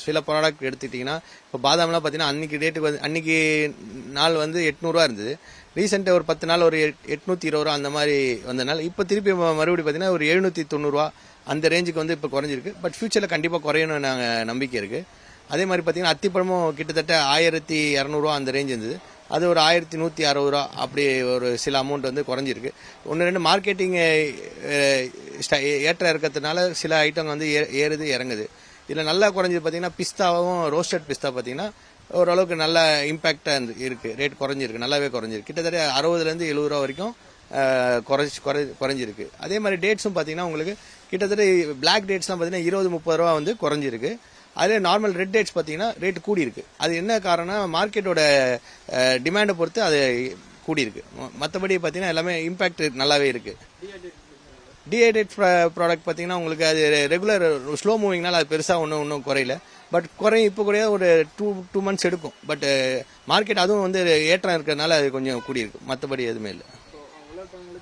சில ப்ராடக்ட் எடுத்துக்கிட்டிங்கன்னா இப்போ பாதாம்லாம் பார்த்தீங்கன்னா அன்றைக்கி ரேட்டுக்கு வந்து அன்றைக்கி நாள் வந்து எட்நூறுவா இருந்தது. ரீசெண்டாக ஒரு பத்து நாள் ஒரு எட்- எட்நூற்றி இருபது ரூபா அந்த மாதிரி வந்தனால இப்போ திருப்பி ம- மறுபடியும் பார்த்தீங்கன்னா ஒரு எழுநூற்றி தொண்ணூறுரூவா அந்த ரேஞ்சுக்கு வந்து இப்போ குறைஞ்சிருக்கு. பட் ஃபியூச்சரில் கண்டிப்பாக குறையணும்னு நாங்கள் நம்பிக்கை இருக்குது அதே மாதிரி பார்த்தீங்கன்னா அத்திப்பழமும் கிட்டத்தட்ட ஆயிரத்தி இரநூறுவா அந்த ரேஞ்ச் இருந்தது. அது ஒரு ஆயிரத்தி நூற்றி அறுபது ரூபா அப்படி ஒரு சில அமௌண்ட் வந்து குறைஞ்சிருக்கு. ஒன்று ரெண்டு மார்க்கெட்டிங் ஏற்ற இருக்கிறதுனால சில ஐட்டம் வந்து ஏ- ஏறுது இறங்குது. இதில் நல்லா குறைஞ்சது பார்த்தீங்கன்னா பிஸ்தாவும் ரோஸ்டட் பிஸ்தா பார்த்தீங்கன்னா ஓரளவுக்கு நல்ல இம்பேக்டாக இருக்குது ரேட் குறைஞ்சிருக்கு. நல்லாவே குறைஞ்சிருக்கு. கிட்டத்தட்ட அறுபதுலேருந்து எழுபது ரூபா வரைக்கும் குறைச்சி குறை குறைஞ்சிருக்கு. அதே மாதிரி டேட்ஸும் பார்த்தீங்கன்னா உங்களுக்கு கிட்டத்தட்ட பிளாக் டேட்ஸ்லாம் பார்த்தீங்கன்னா இருபது முப்பது ரூபா வந்து குறைஞ்சிருக்கு. அதே நார்மல் ரெட் டேட்ஸ் பார்த்தீங்கன்னா ரேட் கூடியிருக்கு. அது என்ன காரணம் மார்க்கெட்டோட டிமாண்டை பொறுத்து அது கூடியிருக்கு. மற்றபடி பார்த்தீங்கன்னா எல்லாமே இம்பேக்ட் நல்லாவே இருக்குது டிஹைட்ரேட் ப்ராடக்ட் பார்த்தீங்கன்னா உங்களுக்கு அது ரெகுலர் ஸ்லோ மூவிங்னால அது பெருசாக ஒன்றும் ஒன்றும் குறையல. பட் குறையும் இப்போ கூட ஒரு டூ டூ மந்த்ஸ் எடுக்கும். பட் மார்க்கெட் அதுவும் வந்து ஏற்றம் இருக்கிறதுனால அது கொஞ்சம் கூடி இருக்கு மற்றபடி எதுவுமே இல்லை. சதவீதம்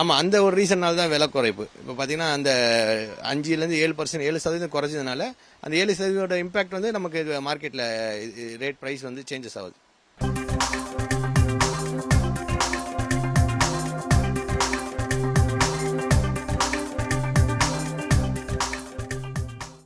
ஆமாம் அந்த ஒரு ரீசன்னால தான் விலை குறைப்பு. இப்போ பார்த்தீங்கன்னா அந்த அஞ்சுலேருந்து ஏழு பர்சன்ட் ஏழு சதவீதம் குறைஞ்சதுனால அந்த ஏழு சதவீதோட இம்பாக்ட் வந்து நமக்கு மார்க்கெட்டில் ரேட் ப்ரைஸ் வந்து சேஞ்சஸ் ஆகுது.